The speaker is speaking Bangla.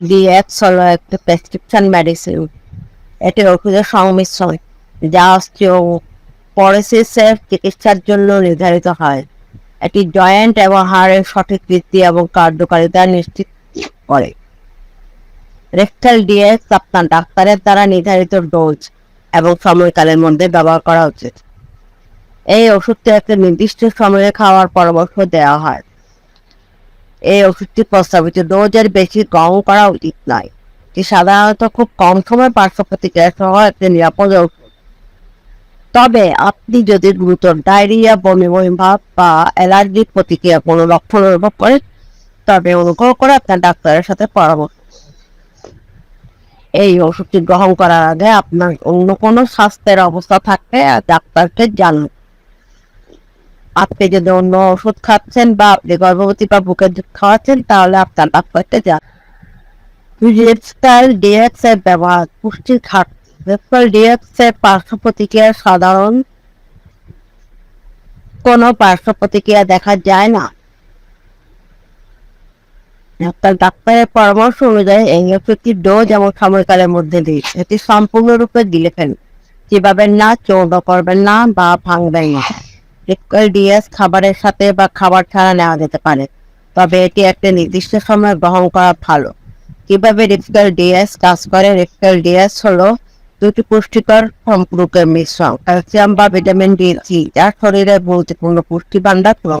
ডিএক্স হলো একটা প্রেসক্রিপশন মেডিসিন এটি ওষুধের সংমিশ্রণ, যা অস্টিওপরোসিসের চিকিৎসার জন্য নির্ধারিত হয়। এটি জয়েন্ট এবং হাড়ের সঠিক বৃদ্ধি এবং কার্যকারিতা নিশ্চিত করে। রেক্টাল ডিএক্স আপনার ডাক্তারের দ্বারা নির্ধারিত ডোজ এবং সময়কালের মধ্যে ব্যবহার করা উচিত। এই ওষুধটি একটা নির্দিষ্ট সময়ে খাওয়ার পরামর্শ দেওয়া হয়। এই ওষুধটি প্রস্তাবিত ডোজের বেশি গ্রহণ করা উচিত নয়। এটি সাধারণত খুব কম সময় পার্শ্ব প্রতিক্রিয়া সহ একটি নিরাপদ তবে আপনি যদি গুরুতর ডায়রিয়া, বমি ভাব বা অ্যালার্জিক প্রতিক্রিয়া কোনো লক্ষণ অনুভব করেন, তবে অনুগ্রহ করে আপনার ডাক্তারের সাথে পরামর্শ এই ওষুধটি গ্রহণ করার আগে আপনার অন্য কোনো স্বাস্থ্যের অবস্থা থাকলে ডাক্তারকে জানুন। আপনি যদি অন্য ওষুধ খাচ্ছেন বা আপনি গর্ভবতী বা বুকের দুধ খাওয়াচ্ছেন, তাহলে আপনার ডাক্তারকে যান রেপস্টাইল ডিএক্স এর ব্যবহার, পুষ্টির ঘাটতি ডিএক্স এর পার্শ্ব প্রতিক্রিয়া সাধারণ। পার্শ্ব প্রতিক্রিয়া দেখা যায় না। আপনার ডাক্তারের পরামর্শ অনুযায়ী ওষুধটির ডোজ এবং সময়কালের মধ্যে দিন, এটি সম্পূর্ণরূপে গিলে ফেলুন। চিবাবেন না চৌদ করবেন না বা ভাঙবেন না। রেপস্টাইল ডিএস খাবারের সাথে বা খাবার ছাড়া নেওয়া যেতে পারে। তবে এটি একটা নির্দিষ্ট সময় গ্রহণ করা ভালো। কীভাবে রেপস্টাইল ডিএস কাজ করে? রেপস্টাইল ডিএস হলো দুটি পুষ্টিকর সম্পর্কের মিশ্রণ, ক্যালসিয়াম বা ভিটামিন ডি যা শরীরের গুরুত্বপূর্ণ পুষ্টি পূরণ